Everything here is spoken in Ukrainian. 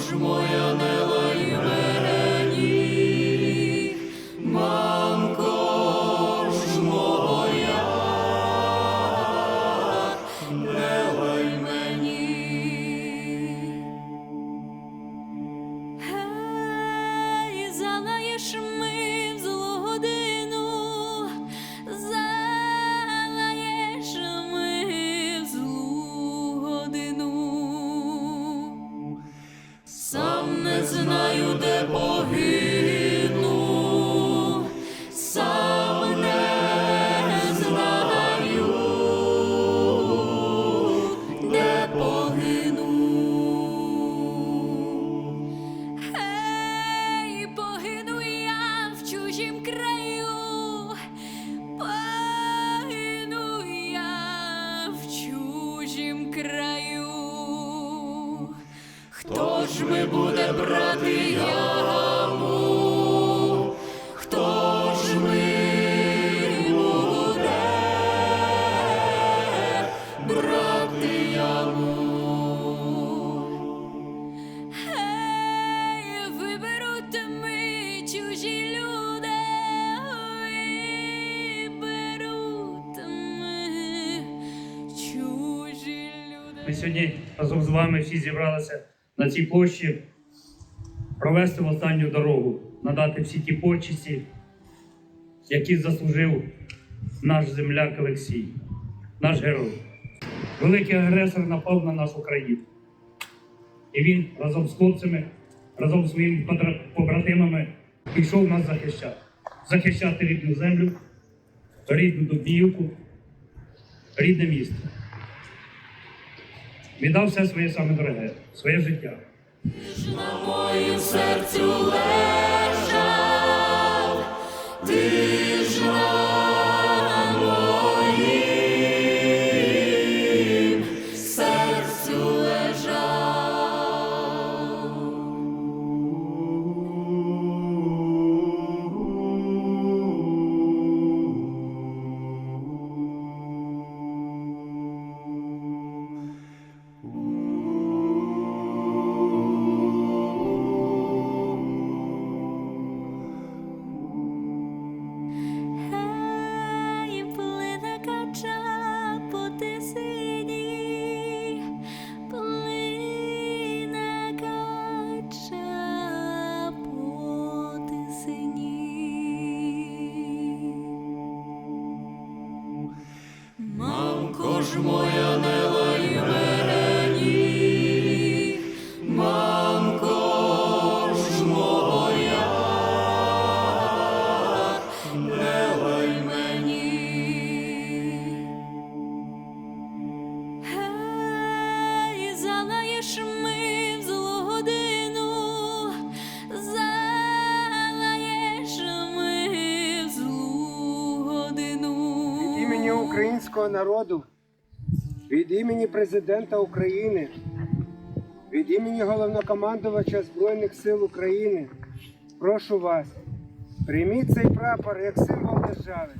душ моя не Сам не Хто ж ми буде брати яму? Хто ж ми буде брати яму? Гей, виберуть ми чужі люди, виберуть ми чужі люди. Ми сьогодні разом з вами всі зібралися на цій площі провести в останню дорогу, надати всі ті почесті, які заслужив наш земляк Олексій, наш герой. Великий агресор напав на нашу країну. І він разом з хлопцями, разом з своїми побратимами пішов нас захищати. Захищати рідну землю, рідну Дубіївку, рідне місто віддав все своє саме дороге, своє життя. На моїм серцю лежав, ти ж ж моя не лай мені, мамко ж моя, не лай мені. Гей, залаєш ми в злу годину, залаєш ми в злу годину. Від імені українського народу, від імені президента України, від імені головнокомандувача Збройних сил України, прошу вас, прийміть цей прапор як символ держави.